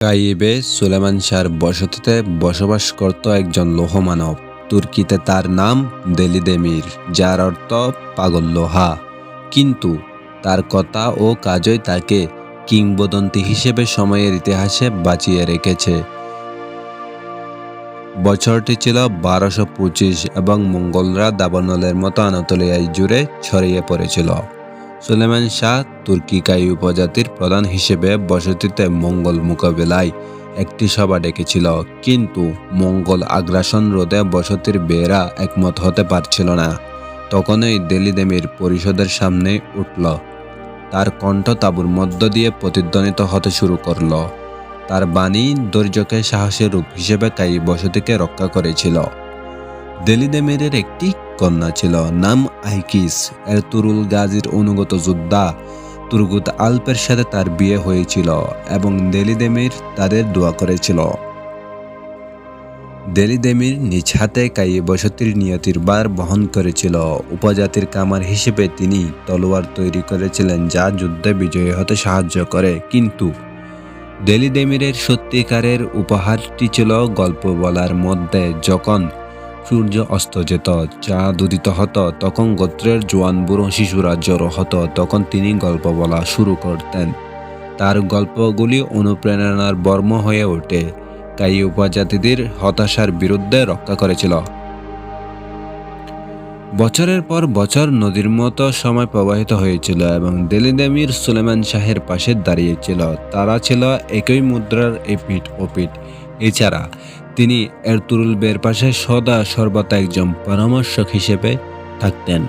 কাইবে সুলেমান শাহর বসতিতে বসবাস করত একজন লোহমানব। তুর্কিতে তার নাম দেলিদেমির, যার অর্থ পাগল লোহা। কিন্তু তার কথা ও কাজই তাকে কিংবদন্তি হিসেবে সময়ের ইতিহাসে বাঁচিয়ে রেখেছে। বছরটি ছিল বারোশো পঁচিশ এবং মঙ্গলরা দাবানলের মতো আনাতোলিয়ায় জুড়ে ছড়িয়ে পড়েছিল। সুলেমান শাহ তুর্কি তুর্কিকাই উপজাতির প্রধান হিসেবে বসতিতে মঙ্গল মোকাবেলায় একটি সভা ডেকেছিল, কিন্তু মঙ্গল আগ্রাসন রোধে বসতির বেয়েরা একমত হতে পারছিল না। তখনই দেলিদেমির পরিষদের সামনে উঠল। তার কণ্ঠ তাঁবুর মধ্য দিয়ে প্রতিধ্বনিত হতে শুরু করল। তার বাণী ধৈর্যকে সাহসের রূপ হিসেবে কাই বসতিকে রক্ষা করেছিল। দেলিদেমিরের একটি কন্যা ছিল, নাম আইকিস। এর তুরুল গাজীর অনুগত যোদ্ধা তুর্গুত আলপের সাথে তার বিয়ে হয়েছিল এবং দেলিদেমির তাদের দোয়া করেছিল। দেলিদেমির নিজ হাতে কাই বসতির নিয়তির বার বহন করেছিল। উপজাতির কামার হিসেবে তিনি তলোয়ার তৈরি করেছিলেন যা যুদ্ধে বিজয়ী হতে সাহায্য করে। কিন্তু দেলিদেমিরের সত্যিকারের উপহারটি ছিল গল্প বলার মধ্যে যখন সূর্য অস্ত যেত চাঁদ উদিত হতো, তখন গোত্রের জোয়ান বুড়ো শিশুরা জড়ো হতো, তখন তিনি গল্প বলা শুরু করতেন। তার গল্পগুলি অনুপ্রেরণার বর্ম হয়ে ওঠে কাই উপজাতিদের হতাশার বিরুদ্ধে রক্ষা করেছিল বছরের পর বছর নদীর মতো সময় প্রবাহিত হয়েছিল এবং দেলিদেমির সুলেমান শাহের পাশে দাঁড়িয়েছিল। তারা ছিল একই মুদ্রার এপিঠ ওপিঠ এছাড়া তিনি এরতুরুল বের পাশে সদা সর্বদা একজন পরামর্শক হিসেবে থাকতেন।